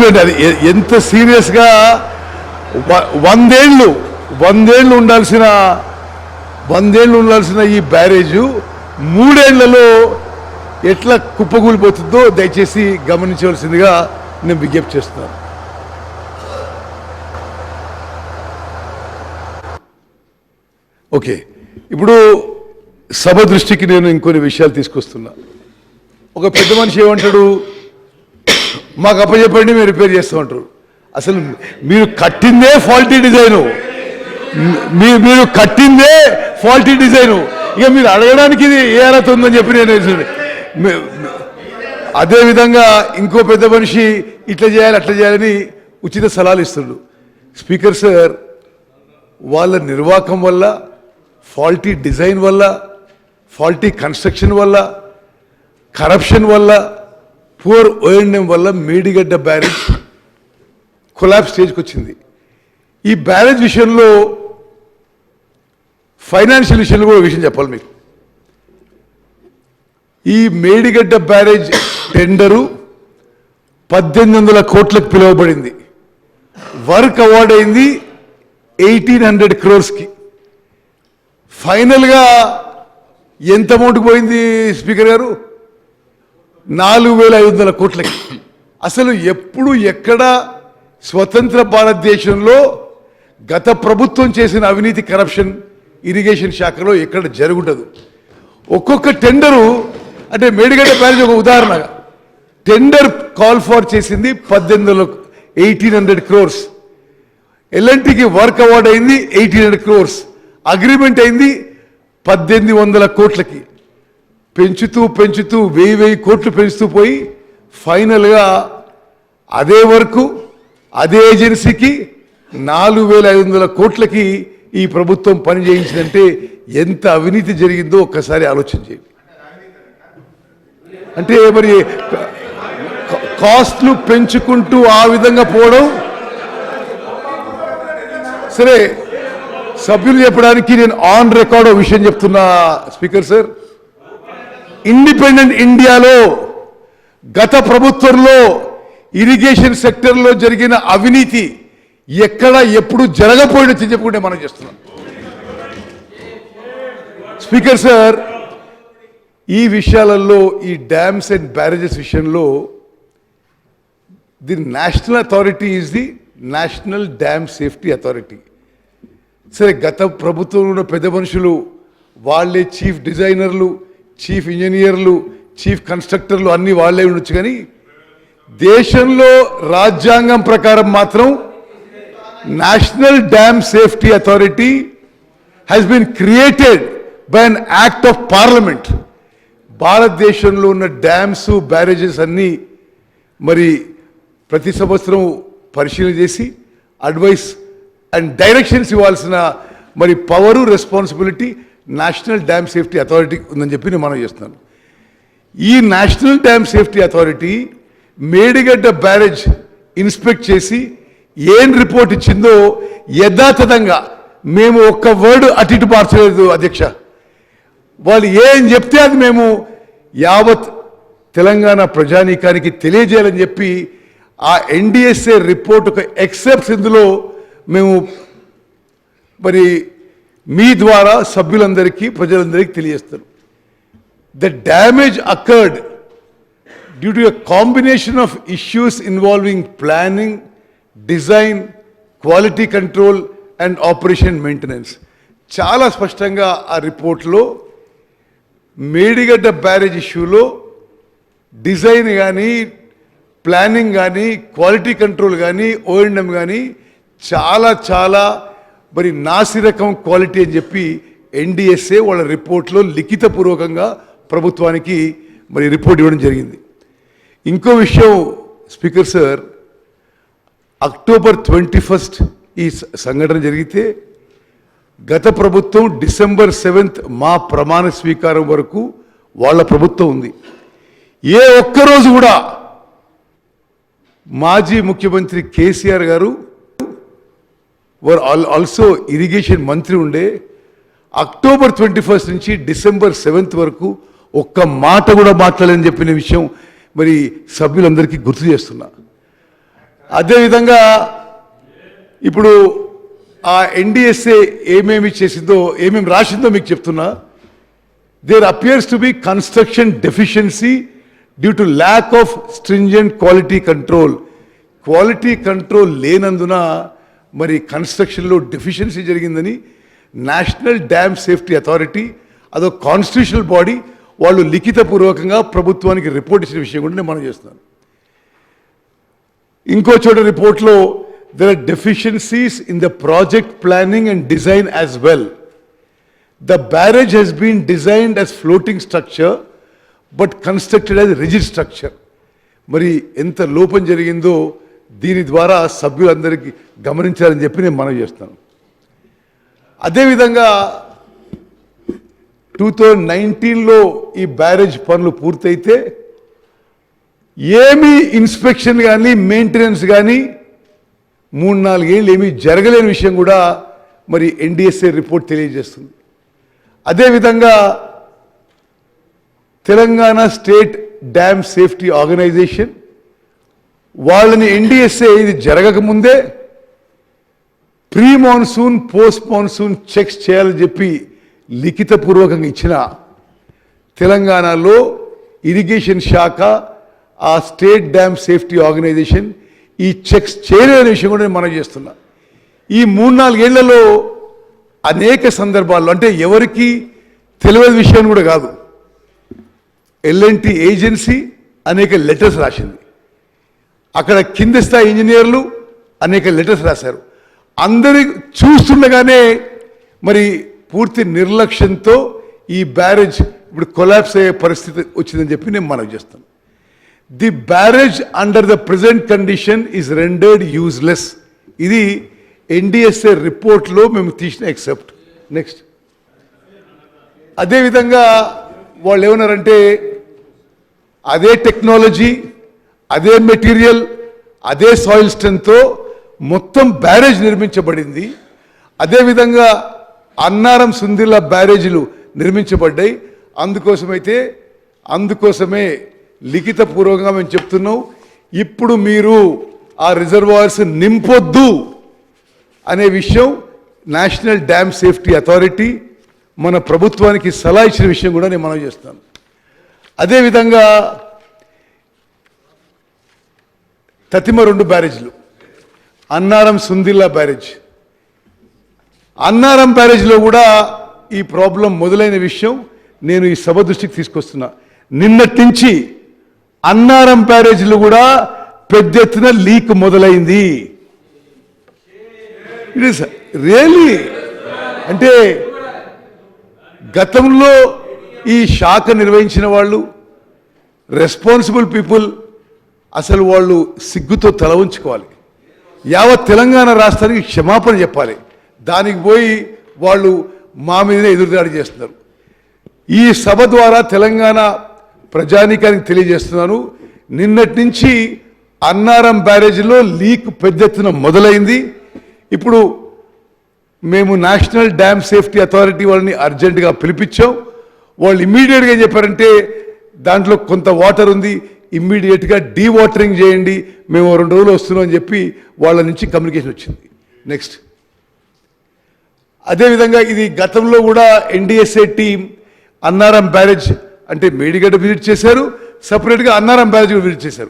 చూడండి అది ఎంత సీరియస్గా వ- వందేళ్ళు వందేళ్ళు ఉండాల్సిన వందేళ్ళు ఉండాల్సిన ఈ బ్యారేజు మూడేళ్ళలో ఎట్లా కుప్పకూలిపోతుందో దయచేసి గమనించవలసిందిగా నేను విజ్ఞప్తి చేస్తున్నాను. ఓకే ఇప్పుడు సభ దృష్టికి నేను ఇంకొన్ని విషయాలు తీసుకొస్తున్నా. ఒక పెద్ద మనిషి ఏమంటాడు? మాకు అప్పచెప్పండి మేము రిపేర్ చేస్తామంటారు అసలు మీరు కట్టిందే ఫాల్టీ డిజైను. మీరు మీరు కట్టిందే ఫాల్టీ డిజైను. ఇక మీరు అడగడానికి ఇది ఏ అర్హత ఉందని చెప్పి నేను అదేవిధంగా ఇంకో పెద్ద మనిషి ఇట్లా చేయాలి అట్లా చేయాలని ఉచిత సలహాలు ఇస్తుండ్రు స్పీకర్ సార్ వాళ్ళ నిర్వాహకం వల్ల ఫాల్టీ డిజైన్ వల్ల ఫాల్టీ కన్స్ట్రక్షన్ వల్ల కరప్షన్ వల్ల పూర్ ఓఎండ్ఎం వల్ల మేడిగడ్డ బ్యారేజ్ కొలాబ్ స్టేజ్కి వచ్చింది ఈ బ్యారేజ్ విషయంలో ఫైనాన్షియల్ విషయంలో కూడా విషయం చెప్పాలి మీకు. ఈ మేడిగడ్డ బ్యారేజ్ టెండరు పద్దెనిమిది వందల కోట్లకు పిలువబడింది. వర్క్ అవార్డ్ అయింది ఎయిటీన్ హండ్రెడ్ క్రోర్స్కి. ఫైనల్గా ఎంత అమౌంట్కి పోయింది స్పీకర్ గారు? నాలుగు వేల ఐదు వందల కోట్లకి. అసలు ఎప్పుడు ఎక్కడ స్వతంత్ర భారతదేశంలో గత ప్రభుత్వం చేసిన అవినీతి కరప్షన్ ఇరిగేషన్ శాఖలో ఎక్కడ జరుగుండదు. ఒక్కొక్క టెండరు అంటే మేడిగడ్డ బ్యారేజ్ ఒక ఉదాహరణగా టెండర్ కాల్ ఫార్ చేసింది పద్దెనిమిది వందల ఎయిటీన్ హండ్రెడ్ క్రోర్స్. ఎల్ఎన్టీకి వర్క్ అవార్డ్ అయింది ఎయిటీన్ హండ్రెడ్ క్రోర్స్. అగ్రిమెంట్ అయింది పద్దెనిమిది వందల కోట్లకి. పెంచుతూ పెంచుతూ వెయ్యి వెయ్యి కోట్లు పెంచుతూ పోయి ఫైనల్గా అదే వరకు అదే ఏజెన్సీకి నాలుగు వేల ఐదు వందల కోట్లకి ఈ ప్రభుత్వం పని చేయించిందంటే ఎంత అవినీతి జరిగిందో ఒక్కసారి ఆలోచన చేయండి. అంటే మరి కాస్ట్లు పెంచుకుంటూ ఆ విధంగా పోవడం సరే సభ్యులు చెప్పడానికి నేను ఆన్ రికార్డ్ విషయం చెప్తున్నా స్పీకర్ సార్. ఇండిపెండెంట్ ఇండియాలో గత ప్రభుత్వంలో ఇరిగేషన్ సెక్టర్లో జరిగిన అవినీతి ఎక్కడ ఎప్పుడు జరగపోయినట్టు చెప్పుకుంటే మనం చేస్తున్నాం. స్పీకర్ సార్ ఈ విషయాలలో ఈ డ్యామ్స్ అండ్ బ్యారేజెస్ విషయంలో the national authority is the national dam safety authority. సరే గత ప్రభుత్వంలో ఉన్న పెద్ద మనుషులు వాళ్ళే చీఫ్ డిజైనర్లు చీఫ్ ఇంజనీర్లు చీఫ్ కన్స్ట్రక్టర్లు అన్ని వాళ్ళే ఉండొచ్చు కానీ దేశంలో రాజ్యాంగం ప్రకారం మాత్రం national dam safety authority has been created by an act of parliament భారతదేశంలో ఉన్న డ్యామ్స్ బ్యారేజెస్ అన్నీ మరి ప్రతి సంవత్సరం పరిశీలన చేసి అడ్వైస్ అండ్ డైరెక్షన్స్ ఇవ్వాల్సిన మరి power responsibility national dam safety authority ఉందని చెప్పి నేను మనం చేస్తున్నాను. ఈ national dam safety authority Medigadda barrage inspect చేసి ఏం రిపోర్ట్ ఇచ్చిందో యథాతథంగా మేము ఒక్క వర్డ్ అటు ఇటు మార్చలేదు అధ్యక్ష. వాళ్ళు ఏం చెప్తే అది మేము యావత్ తెలంగాణ ప్రజానీకానికి తెలియజేయాలని చెప్పి ఆ ఎన్డిఎస్ఏ రిపోర్ట్ ఒక ఎక్సెప్ట్స్ ఇందులో మేము మరి మీ ద్వారా సభ్యులందరికీ ప్రజలందరికీ తెలియజేస్తారు the damage occurred due to a combination of issues involving planning design quality control and operation maintenance చాలా స్పష్టంగా ఆ రిపోర్ట్లో మేడిగడ్డ బ్యారేజ్ ఇష్యూలో డిజైన్ కానీ ప్లానింగ్ కానీ క్వాలిటీ కంట్రోల్ కానీ ఓఎండ్ఎం కానీ చాలా చాలా మరి నాసిరకం క్వాలిటీ అని చెప్పి ఎన్డిఎస్ఏ వాళ్ళ రిపోర్ట్లో లిఖితపూర్వకంగా ప్రభుత్వానికి మరి రిపోర్ట్ ఇవ్వడం జరిగింది. ఇంకో విషయం speaker sir October twenty first ఈ సంఘటన జరిగితే గత ప్రభుత్వం డిసెంబర్ సెవెంత్ మా ప్రమాణ స్వీకారం వరకు వాళ్ళ ప్రభుత్వం ఉంది. ఏ ఒక్కరోజు కూడా మాజీ ముఖ్యమంత్రి కేసీఆర్ గారు వర్ ఆల్ ఆల్సో ఇరిగేషన్ మంత్రి ఉండే. అక్టోబర్ ట్వంటీ ఫస్ట్ నుంచి డిసెంబర్ సెవెంత్ వరకు ఒక్క మాట కూడా మాట్లాడని చెప్పిన విషయం మరి సభ్యులందరికీ గుర్తు చేస్తున్నా. అదేవిధంగా ఇప్పుడు ఆ ఎన్డిఎస్ఏ ఏమేమి చేసిందో ఏమేమి రాసిందో మీకు చెప్తున్నా. There appears to be construction deficiency due to lack of stringent quality control quality control లేనందున మరి కన్స్ట్రక్షన్లో డెఫిషియన్సీ జరిగిందని నేషనల్ డ్యామ్ సేఫ్టీ అథారిటీ అదో కాన్స్టిట్యూషనల్ బాడీ వాళ్ళు లిఖితపూర్వకంగా ప్రభుత్వానికి రిపోర్ట్ ఇచ్చిన విషయం కూడా నేను మనం చేస్తున్నాను. ఇంకో చోట రిపోర్ట్లో there are deficiencies in the project planning and design as well the barrage has been designed as floating structure but constructed as rigid structure మరి ఎంత లోపం జరిగిందో దీని ద్వారా సభ్యులందరికీ గమనించాలని చెప్పి నేను మనవి చేస్తాను. అదేవిధంగా టూ థౌజండ్ నైన్టీన్లో ఈ బ్యారేజ్ పనులు పూర్తయితే ఏమీ ఇన్స్పెక్షన్ కానీ మెయింటెనెన్స్ కానీ మూడు నాలుగేళ్ళు ఏమీ జరగలేని విషయం కూడా మరి ఎన్డిఎస్ఏ రిపోర్ట్ తెలియజేస్తుంది. అదేవిధంగా Telangana state dam safety organisation వాళ్ళని ఎన్డీఎస్ఏ ఇది జరగకముందే pre monsoon post monsoon checks చేయాలని చెప్పి లిఖితపూర్వకంగా ఇచ్చిన తెలంగాణలో ఇరిగేషన్ శాఖ ఆ స్టేట్ డ్యామ్ సేఫ్టీ ఆర్గనైజేషన్ ఈ చెక్స్ చేయలేని విషయం కూడా నేను మనం చేస్తున్నా. ఈ మూడు నాలుగేళ్ళలో అనేక సందర్భాల్లో అంటే ఎవరికి తెలియని విషయం కూడా కాదు. ఎల్ఎన్టీ ఏజెన్సీ అనేక లెటర్స్ రాసింది. అక్కడ కింద స్థాయి ఇంజనీర్లు అనేక లెటర్స్ రాశారు. అందరి చూస్తుండగానే మరి పూర్తి నిర్లక్ష్యంతో ఈ బ్యారేజ్ ఇప్పుడు కొలాప్స్ అయ్యే పరిస్థితి వచ్చిందని చెప్పి నేను మనవి చేస్తాను. The barrage under the present condition is rendered useless. ఇది ఎన్డిఎస్ఏ రిపోర్ట్లో మేము తీసిన ఎక్సెప్ట్. నెక్స్ట్. అదేవిధంగా వాళ్ళు ఏమన్నారంటే అదే టెక్నాలజీ అదే మెటీరియల్ అదే సాయిల్ స్ట్రెంత్తో మొత్తం బ్యారేజ్ నిర్మించబడింది. అదేవిధంగా అన్నారం సుందిల్ల బ్యారేజీలు నిర్మించబడ్డాయి. అందుకోసమైతే అందుకోసమే లిఖితపూర్వకంగా మేము చెప్తున్నాం ఇప్పుడు మీరు ఆ రిజర్వాయర్స్ నింపొద్దు అనే విషయం నేషనల్ డ్యామ్ సేఫ్టీ అథారిటీ మన ప్రభుత్వానికి సలహా ఇచ్చిన విషయం కూడా నేను మనం చేస్తాను. అదేవిధంగా తతిమ రెండు బ్యారేజ్లు. అన్నారం సుందిల్లా బ్యారేజ్. అన్నారం బ్యారేజ్లో కూడా ఈ ప్రాబ్లం మొదలైన విషయం నేను ఈ సభ దృష్టికి తీసుకొస్తున్నా. నిన్నటి నుంచి అన్నారం బ్యారేజ్లో కూడా పెద్ద ఎత్తున లీక్ మొదలైంది. ఇట్ రియలీ అంటే గతంలో ఈ శాఖ నిర్వహించిన వాళ్ళు రెస్పాన్సిబుల్ పీపుల్ అసలు వాళ్ళు సిగ్గుతో తల ఉంచుకోవాలి. యావత్ తెలంగాణ రాష్ట్రానికి క్షమాపణ చెప్పాలి. దానికి పోయి వాళ్ళు మా మీదనే ఎదురుదాడి చేస్తున్నారు. ఈ సభ ద్వారా తెలంగాణ ప్రజానీకానికి తెలియజేస్తున్నాను. నిన్నటి నుంచి అన్నారం బ్యారేజీలో లీక్ పెద్ద ఎత్తున మొదలైంది. ఇప్పుడు మేము నేషనల్ డ్యామ్ సేఫ్టీ అథారిటీ వాళ్ళని అర్జెంటుగా పిలిపించాం. వాళ్ళు ఇమ్మీడియట్గా ఏం చెప్పారంటే దాంట్లో కొంత వాటర్ ఉంది ఇమ్మీడియట్గా డీ వాటరింగ్ చేయండి మేము రెండు రోజులు వస్తున్నాం అని చెప్పి వాళ్ళ నుంచి కమ్యూనికేషన్ వచ్చింది. నెక్స్ట్ అదేవిధంగా ఇది గతంలో కూడా ఎన్డీఎస్ఏ టీం అన్నారం బ్యారేజ్ అంటే మేడిగడ్డ విజిట్ చేశారు. సపరేట్గా అన్నారం బ్యారేజ్ విజిట్ చేశారు.